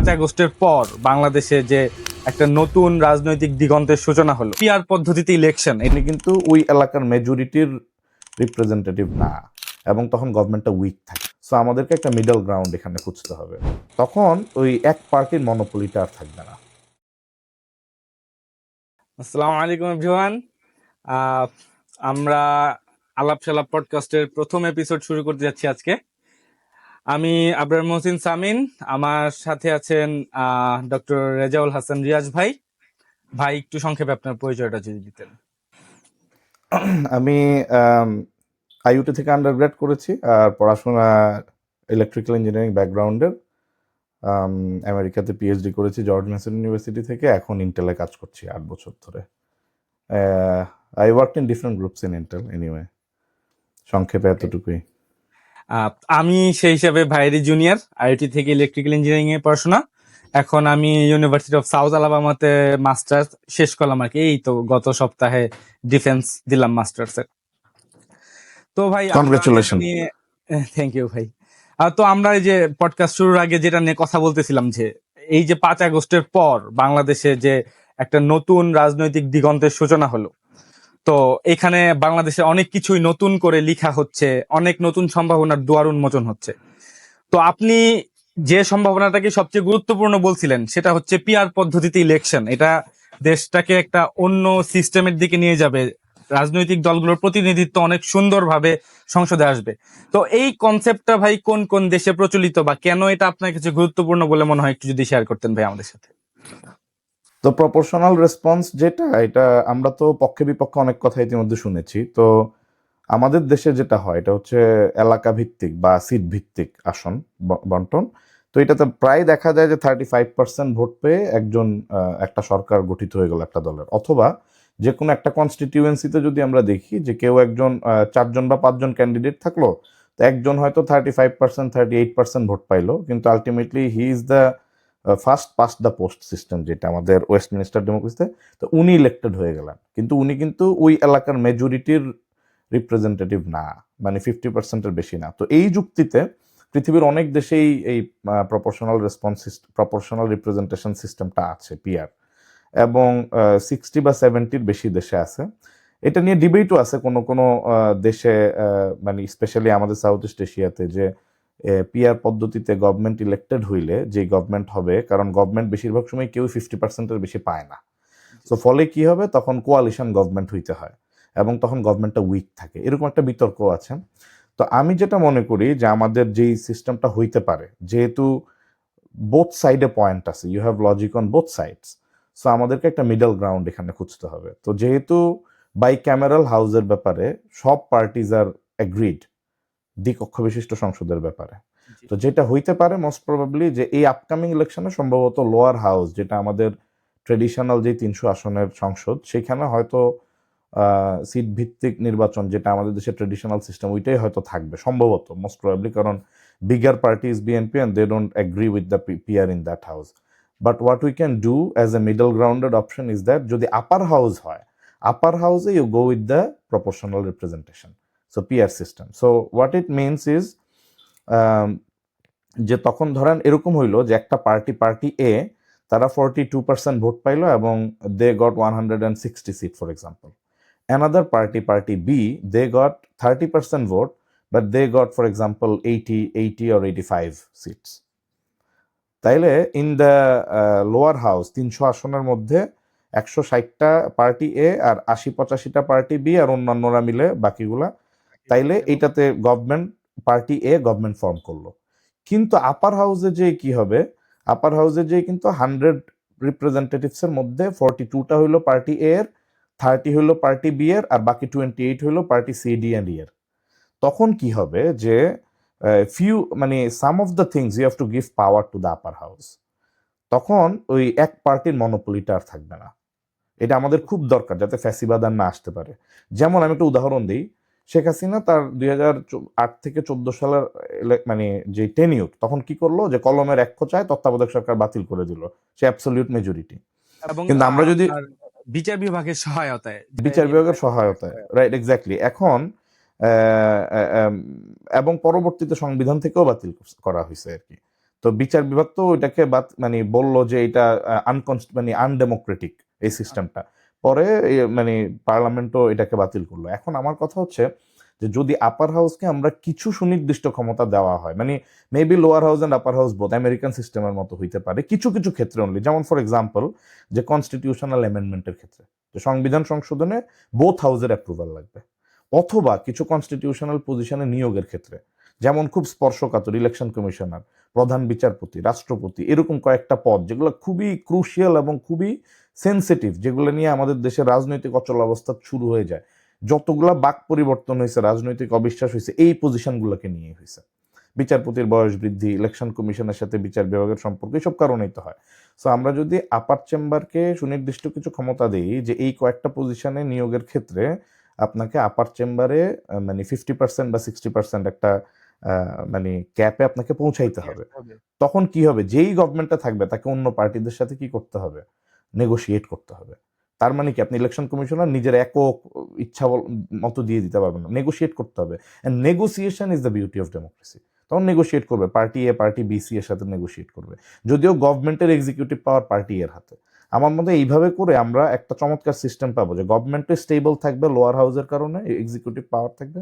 পাঁচ আগস্টের পর বাংলাদেশে যে একটা নতুন রাজনৈতিক দিগন্তের সূচনা হলো, পিআর পদ্ধতিতে ইলেকশন তিনি কিন্তু ওই এলাকার মেজরিটির রিপ্রেজেন্টেটিভ না। এবং তখন গভর্নমেন্টটা উইক থাকে। সো আমাদেরকে একটা মিডল গ্রাউন্ড এখানে খুঁজতে হবে। তখন ওই এক পার্টির মনোপলিটা আর থাকবে না। আসসালামু আলাইকুম এভরিওয়ান আমরা আলাপ সালাপ পডকাস্টের প্রথম এপিসোড শুরু করতে যাচ্ছি আজকে। আমি আবরার মহসিন সামিন, আমার সাথে আছেন ডক্টর রেজাউল হাসান রিয়াজ ভাই। ভাই, একটু সংক্ষেপে আপনার পরিচয়টা যদি দিতেন। আমি আইইউটি থেকে আন্ডারগ্রেড করেছি, আর পড়াশোনা ইলেকট্রিক্যাল ইঞ্জিনিয়ারিং ব্যাকগ্রাউন্ডের আমেরিকাতে পিএইচডি করেছি, জর্জ মেসন ইউনিভার্সিটি থেকে, এখন ইন্টেলে কাজ করছি আট বছর ধরে। I work in different groups in Intel anyway সংক্ষেপে এতটুকুই। আমি সেই হিসাবে ভাইরি জুনিয়র আইআইটি থেকে ইলেকট্রিক্যাল ইঞ্জিনিয়ারিং এ পড়াশোনা। এখন আমি ইউনিভার্সিটি অফ সাউথ আলাবামাতে মাস্টার্স শেষ করলাম আর কি। এই তো গত সপ্তাহে ডিফেন্স দিলাম মাস্টার্স এর। তো ভাই Congratulations. থ্যাংক ইউ ভাই। তো আমরা এই যে পডকাস্ট শুরুর আগে যেটা নিয়ে কথা বলতেছিলাম যে এই যে পাঁচ আগস্টের পর বাংলাদেশে যে একটা নতুন রাজনৈতিক দিগন্তের সূচনা হলো তো এখানে বাংলাদেশে অনেক কিছুই নতুন করে লিখা হচ্ছে, অনেক নতুন সম্ভাবনার দুয়ার উন্মোচন হচ্ছে। তো আপনি যে সম্ভাবনাটাকে সবচেয়ে গুরুত্বপূর্ণ বলছিলেন, সেটা হচ্ছে পিআর পদ্ধতিতে ইলেকশন এটা দেশটাকে একটা অন্য সিস্টেমের দিকে নিয়ে যাবে। রাজনৈতিক দলগুলোর প্রতিনিধিত্ব অনেক সুন্দরভাবে সংসদে আসবে। তো এই কনসেপ্টটা ভাই কোন কোন দেশে প্রচলিত বা কেন এটা আপনার কাছে গুরুত্বপূর্ণ বলে মনে হয় একটু যদি শেয়ার করতেন ভাই আমাদের সাথে? তো প্রপোর্শনাল রেসপন্স যেটা, এটা আমরা তো পক্ষে বিপক্ষে অনেক কথা ইতিমধ্যে শুনেছি। তো আমাদের দেশে যেটা হয়, এটা হচ্ছে এলাকা ভিত্তিক বা সিট ভিত্তিক আসন বন্টন। তো এটাতে প্রায় দেখা যায় যে থার্টি ফাইভ পার্সেন্ট ভোট পেয়ে একজন একটা সরকার গঠিত হয়ে গেল একটা দলের। অথবা যে কোনো একটা কনস্টিটিউয়েন্সিতে যদি আমরা দেখি যে কেউ একজন চারজন বা পাঁচজন ক্যান্ডিডেট থাকল, তো একজন হয়তো thirty five percent thirty eight percent vote পাইলো। কিন্তু ultimately he is the first pass the post system যেটা আমাদের ওয়েস্টমিনিস্টার ডেমোক্রেসিতে তো উনি ইলেক্টেড হয়ে গেলেন। কিন্তু উনি কিন্তু ওই এলাকার মেজরিটির রিপ্রেজেন্টেটিভ না মানে ফিফটি পার্সেন্টের বেশি না। তো এই যুক্তিতে পৃথিবীর অনেক দেশেই এই প্রপোর্শনাল রেসপন্স প্রপোর্শনাল রিপ্রেজেন্টেশন সিস্টেমটা আছে পিআর এবং সিক্সটি বা সেভেন্টির বেশি দেশে আছে। এটা নিয়ে ডিবেটও আছে কোনো কোনো দেশে মানে স্পেশালি আমাদের সাউথ ইস্ট এশিয়াতে যে পিআর পদ্ধতিতে গভর্নমেন্ট ইলেক্টেড হইলে যে গভর্নমেন্ট হবে, কারণ গভর্নমেন্ট বেশিরভাগ সময় কেউ ফিফটি পার্সেন্টের বেশি পায় না। তো ফলে কি হবে? তখন কোয়ালিশন গভর্নমেন্ট হইতে হয় এবং তখন গভর্নমেন্টটা উইক থাকে। এরকম একটা বিতর্ক আছে। তো আমি যেটা মনে করি যে, আমাদের যেই সিস্টেমটা হইতে পারে, যেহেতু বোথ সাইডে পয়েন্ট আছে you have logic on both sides so আমাদেরকে একটা মিডল গ্রাউন্ড এখানে খুঁজতে হবে। তো যেহেতু বাই ক্যামেরাল হাউসের ব্যাপারে সব পার্টিজ আর অ্যাগ্রিড দ্বিকক্ষ বিশিষ্ট সংসদের ব্যাপারে। তো যেটা হইতে পারে মোস্ট প্রবাবলি যে এই আপকামিং ইলেকশনে সম্ভবত লোয়ার হাউস যেটা আমাদের ট্রেডিশনাল যে তিনশো আসনের সংসদ সেখানে হয়তো সিট ভিত্তিক নির্বাচন যেটা আমাদের দেশের ট্রেডিশনাল সিস্টেম ওইটাই হয়তো থাকবে সম্ভবত মোস্ট প্রবাবলি কারণ bigger party is BNP and they don't agree with the PR in that house but what we can do as a middle grounded option is that যদি আপার হাউস হয় upper হাউসে you go with the proportional representation so PR system so what it means is যে তখন ধরেন এরকম হইল যে একটা পার্টি পার্টি এ তারা ফর্টি টু পার্সেন্ট ভোট পাইলো এবং they got one hundred and sixty seat for example another party party B they got thirty percent vote but they got for example eighty eighty or eighty five seats তাইলে in the lower house তিনশো আসনের মধ্যে একশো ষাটটা party এ আর আশি পঁচাশিটা party B আর অন্যান্যরা মিলে বাকিগুলা তাইলে এইটাতে government party A government form করল। কিন্তু আপার হাউসে যে কি হবে? আপার হাউসে যে কিন্তু হান্ড্রেড রিপ্রেজেন্টেটিভস এর মধ্যে ফর্টি টুটা হইল পার্টি এ এর থার্টি হইল পার্টি বি এর আর বাকি টোয়েন্টি এইট হইল পার্টি সি ডি অ্যান্ড এর তখন কি হবে যে ফিউ মানে some of the things you have to give power to the upper house তখন ওই এক পার্টির মনোপলিটা আর থাকবে না। এটা আমাদের খুব দরকার যাতে ফ্যাসিবাদ আর না আসতে পারে। যেমন আমি একটা উদাহরণ দিই শেখ হাসিনা তার দুই হাজার আট থেকে চোদ্দ সালের মানে যে টেনিউর তখন কি করল? যে কলমের এক খোঁচায় তত্ত্বাবধায়ক সরকার বাতিল করে দিল। সে অ্যাবসলিউট মেজরিটি কিন্তু আমরা যদি- বিচার বিভাগের সহায়তায়। বিচার বিভাগের সহায়তায় রাইট এক্স্যাক্টলি এখন এবং পরবর্তীতে সংবিধান থেকেও বাতিল করা হয়েছে আর কি। তো বিচার বিভাগ তো ওইটাকে মানে বলল যে এটা আনকনস্ট মানে আনডেমোক্রেটিক এই সিস্টেমটা পরে মানে পার্লামেন্টও এটাকে বাতিল করল। এখন আমার কথা হচ্ছে যে যদি আপার হাউসকে আমরা কিছু সুনির্দিষ্ট ক্ষমতা দেওয়া হয় মানে maybe lower house and upper house বোধ আমেরিকান সিস্টেমের মতো হইতে পারে, কিছু কিছু ক্ষেত্রে অনলি যেমন ফর এক্সাম্পল যে কনস্টিটিউশনাল অ্যামেন্ডমেন্টের ক্ষেত্রে, যে সংবিধান সংশোধনে বোথ হাউসের অ্যাপ্রুভাল লাগবে, অথবা কিছু কনস্টিটিউশনাল পজিশনে নিয়োগের ক্ষেত্রে। যেমন খুব স্পর্শকাতর ইলেকশন কমিশনার প্রধান বিচারপতি, রাষ্ট্রপতি, এরকম কয়েকটা পদ যেগুলো খুবই ক্রুশিয়াল এবং খুবই সেন্সিটিভ যেগুলো নিয়ে আমাদের দেশের রাজনৈতিক অচল অবস্থা শুরু হয়ে যায়। যতগুলা বাক পরিবর্তন হয়েছে, রাজনৈতিক অবিশ্বাস হয়েছে, এই পজিশনগুলোকে নিয়ে হয়েছে। বিচারপতির বয়স বৃদ্ধি ইলেকশন কমিশনের সাথে বিচার বিভাগের সম্পর্ক এইসব কারণেই তো হয়। সো আমরা যদি আপার চেম্বারকে সুনির্দিষ্ট কিছু ক্ষমতা দিই যে এই কয়েকটা পজিশনে নিয়োগের ক্ষেত্রে আপনাকে আপার চেম্বারে মানে ফিফটি পার্সেন্ট বা সিক্সটি পার্সেন্ট একটা মানে ক্যাপে আপনাকে পৌঁছাইতে হবে। তখন কি হবে? যেই গভর্নমেন্টটা থাকবে তাকে অন্য পার্টিদের সাথে কি করতে হবে? নেগোশিয়েট করতে হবে। তার মানে কি? আপনি ইলেকশন কমিশনার নিজের একক ইচ্ছা মতো দিয়ে দিতে পারবেন না। নেগোশিয়েট করতে হবে। And negotiation is the beauty of democracy তখন নেগোশিয়েট করবে। Party A party B C সাথে নেগোশিয়েট করবে। যদিও গভর্নমেন্টের এক্সিকিউটিভ পাওয়ার পার্টি এর হাতে। আমার মতে এইভাবে করে আমরা একটা চমৎকার সিস্টেম পাবো যে গভর্নমেন্টে স্টেবল থাকবে লোয়ার হাউসের কারণে এক্সিকিউটিভ পাওয়ার থাকবে।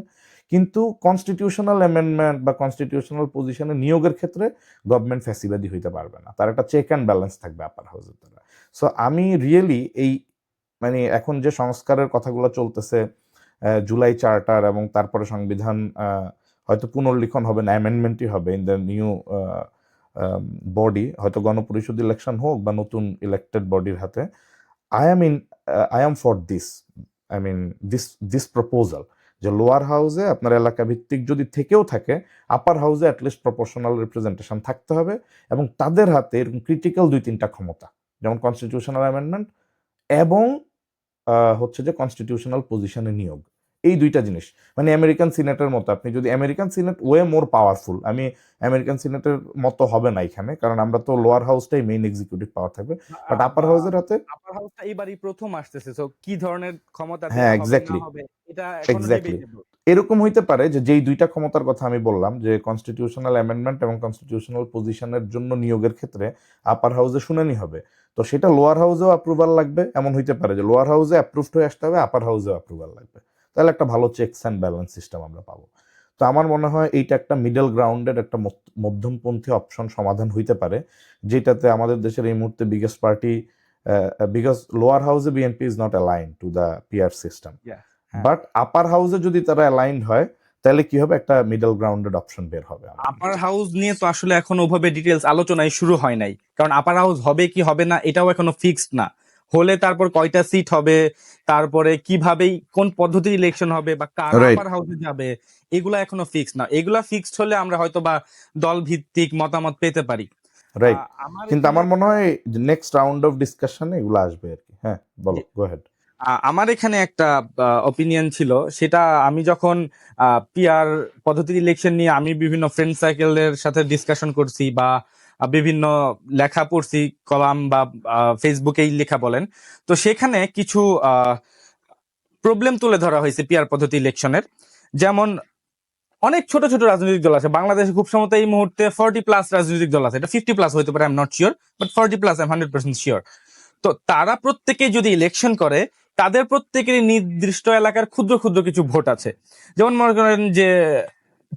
কিন্তু কনস্টিটিউশনাল অ্যামেন্ডমেন্ট বা কনস্টিটিউশনাল পজিশনে নিয়োগের ক্ষেত্রে গভর্নমেন্ট ফ্যাসিবাদী হইতে পারবে না। তার একটা চেক অ্যান্ড ব্যালেন্স থাকবে আপার হাউসের দ্বারা। সো আমি রিয়েলি এই মানে এখন যে সংস্কারের কথাগুলো চলতেছে জুলাই চার্টার এবং তারপরে সংবিধান হয়তো পুনর্লিখন হবে না অ্যামেন্ডমেন্টই হবে ইন দ্য নিউ বডি হয়তো গণপরিষদ ইলেকশন হোক বা নতুন ইলেক্টেড বডির হাতে I am in I am for this I mean this this proposal যে লোয়ার হাউসে আপনার এলাকা ভিত্তিক যদি থেকেও থাকে আপার হাউসে অ্যাটলিস্ট প্রপোর্শনাল রিপ্রেজেন্টেশন থাকতে হবে এবং তাদের হাতে এরকম ক্রিটিক্যাল দুই তিনটা ক্ষমতা, যেমন কনস্টিটিউশনাল অ্যামেন্ডমেন্ট এবং হচ্ছে যে কনস্টিটিউশনাল পজিশনে নিয়োগ। এই দুইটা জিনিস মানে আমেরিকান সিনেটের মতো আপনি যদি American senate way more powerful আমি আমেরিকান সিনেটের মতো হবে না এখানে কারণ আমরা তো লোয়ার হাউসটাই মেইন এক্সিকিউটিভ পাওয়ার থাকবে বাট আপার হাউসের হাতে আপার হাউসটা এবারই প্রথম আসতেছে তো কি ধরনের ক্ষমতা হ্যাঁ. হবে, এটা debatable। এরকম হইতে পারে যে যেই দুইটা ক্ষমতার কথা আমি বললাম যে কনস্টিটিউশনাল অ্যামেন্ডমেন্ট এবং কনস্টিটিউশনাল পজিশনের জন্য নিয়োগের ক্ষেত্রে আপার হাউসে শুনানি হবে তো সেটা লোয়ার হাউসেও অ্যাপ্রুভাল লাগবে এমন হইতে পারে যে লোয়ার হাউসে অ্যাপ্রুভড হয়ে আসতে হবে আপার হাউসেও অ্যাপ্রুভাল লাগবে তাহলে একটা ভালো চেকস অ্যান্ড ব্যালেন্স সিস্টেম আমরা পাবো। তো আমার মনে হয় এইটা একটা মিডল গ্রাউন্ডের একটা মধ্যমপন্থী অপশন সমাধান হইতে পারে যেটাতে আমাদের দেশের এই মুহূর্তে বিগেস্ট পার্টি বিকজ লোয়ার হাউসে BNP is not align to the PR system. But upper হাউসে যদি তারা অ্যালাইন্ড হয় তাহলে কি হবে? একটা মিডল গ্রাউন্ডেড অপশন বের হবে আপার হাউস নিয়ে তো আসলে এখনও ওভাবে ডিটেলস আলোচনায় শুরু হয় নাই। কারণ আপার হাউস হবে কি হবে না এটাও এখনও ফিক্সড না। হলে তারপর কয়টা সিট হবে তারপরে কীভাবে কোন পদ্ধতির ইলেকশন হবে বা কার. আপার হাউসে যাবে এগুলা এখনও ফিক্সড না। এগুলা ফিক্সড হলে আমরা হয়তো বা দল ভিত্তিক মতামত পেতে পারি। রাইট কিন্তু আমার মনে হয় নেক্সট রাউন্ড অফ ডিসকাশনে এগুলো আসবে আর কি। হ্যাঁ বলো গো হেড আমার এখানে একটা অপিনিয়ন ছিল। সেটা আমি যখন পিআর পদ্ধতির ইলেকশন নিয়ে আমি বিভিন্ন ফ্রেন্ড সার্কেলের সাথে ডিসকাশন করছি বা বিভিন্ন লেখা পড়ছি, কলাম বা ফেসবুকেই লেখা বলেন। তো সেখানে কিছু প্রবলেম তুলে ধরা হয়েছে পিআর পদ্ধতি ইলেকশনের যেমন, অনেক ছোট ছোট রাজনৈতিক দল আছে। বাংলাদেশে খুব সম্ভবত এই মুহূর্তে ফর্টি প্লাস রাজনৈতিক দল আছে। এটা ফিফটি প্লাস হতে পারে I am not sure but forty plus I am hundred percent sure তো তারা প্রত্যেকে যদি ইলেকশন করে, তাদের প্রত্যেকেরই নির্দিষ্ট এলাকার ক্ষুদ্র ক্ষুদ্র কিছু ভোট আছে। যেমন মনে করেন যে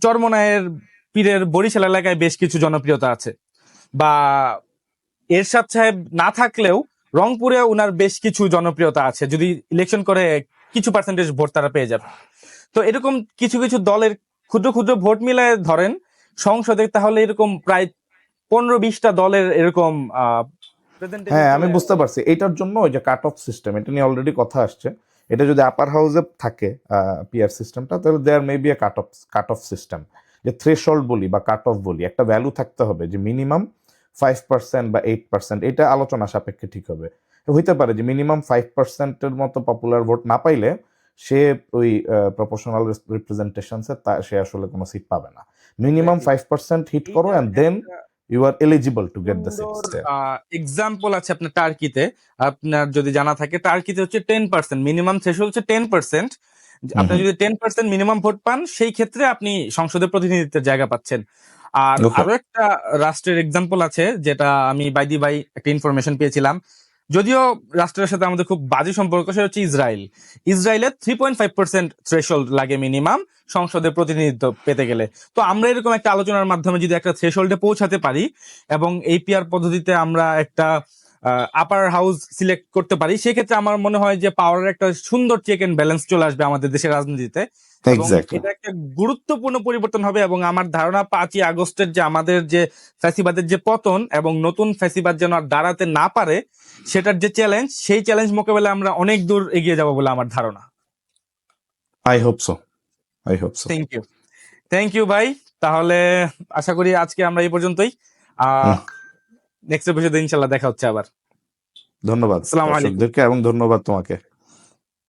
চরমনায়ের পীরের বরিশাল এলাকায় বেশ কিছু জনপ্রিয়তা আছে। বা এরশাদ সাহেব না থাকলেও রংপুরে উনার বেশ কিছু জনপ্রিয়তা আছে। যদি ইলেকশন করে কিছু পার্সেন্টেজ ভোট তারা পেয়ে যাবে। তো এরকম কিছু কিছু দলের ক্ষুদ্র ক্ষুদ্র ভোট মিলায় ধরেন সংসদে তাহলে এরকম প্রায় পনেরো বিশটা দলের এরকম হ্যাঁ আমি বুঝতে পারছি। এটার জন্য ওই যে কাট অফ সিস্টেম এটা নিয়ে অলরেডি কথা আসছে। এটা যদি আপার হাউসে থাকে পিআর সিস্টেমটা তাহলে there may be a cut off cut off system যে থ্রেশল্ড বলি বা কাট অফ বলি একটা ভ্যালু থাকতে হবে যে মিনিমাম ফাইভ পার্সেন্ট বা এইট পার্সেন্ট এটা আলোচনা সাপেক্ষে ঠিক হবে। হইতে পারে যে মিনিমাম ফাইভ পার্সেন্টের মতো পপুলার ভোট না পাইলে সে ওই প্রপোর্শনাল রিপ্রেজেন্টেশনসে তা সে আসলে কোনো সিট পাবে না। মিনিমাম ফাইভ পার্সেন্ট হিট করো and then you are eligible to get the সুন্দর এক্সাম্পল আছে আপনার টার্কিতে আপনার যদি জানা থাকে টার্কিতে হচ্ছে টেন পার্সেন্ট মিনিমাম থ্রেশহোল্ড হচ্ছে টেন পার্সেন্ট আপনি যদি টেন পার্সেন্ট মিনিমাম ভোট পান সেই ক্ষেত্রে আপনি সংসদে প্রতিনিধিত্বের জায়গা পাচ্ছেন। আর. আরও একটা রাষ্ট্রের এক্সাম্পল আছে যেটা আমি বাইদি বাই একটা ইনফরমেশন পেয়েছিলাম। যদিও রাষ্ট্রের সাথে আমাদের খুব বাজে সম্পর্ক সেটা হচ্ছে ইসরায়েল। ইসরায়েলের three point five percent threshold লাগে মিনিমাম সংসদে প্রতিনিধিত্ব পেতে গেলে। তো আমরা এরকম একটা আলোচনার মাধ্যমে যদি একটা থ্রেশোল্ডে পৌঁছাতে পারি এবং এপিআর পদ্ধতিতে আমরা একটা আপার হাউস সিলেক্ট করতে পারি সেক্ষেত্রে আমার মনে হয় যে পাওয়ারের একটা সুন্দর চেক এন্ড ব্যালেন্স চলে আসবে আমাদের দেশের রাজনীতিতে। এটা একটা গুরুত্বপূর্ণ পরিবর্তন হবে এবং আমার ধারণা পাঁচই আগস্টের যে আমাদের যে ফ্যাসিবাদের যে পতন এবং নতুন ফ্যাসিবাদ যেন আর দাঁড়াতে না পারে সেটার যে চ্যালেঞ্জ সেই চ্যালেঞ্জ মোকাবেলা আমরা অনেক দূর এগিয়ে যাব বলে আমার ধারণা। I hope so I hope so thank you thank you ভাই। তাহলে আশা করি আজকে আমরা এই পর্যন্তই। নেক্সট এপিসোডে ইনশাল্লাহ দেখা হচ্ছে আবার। ধন্যবাদ আসসালামু আলাইকুম। এবং ধন্যবাদ তোমাকে।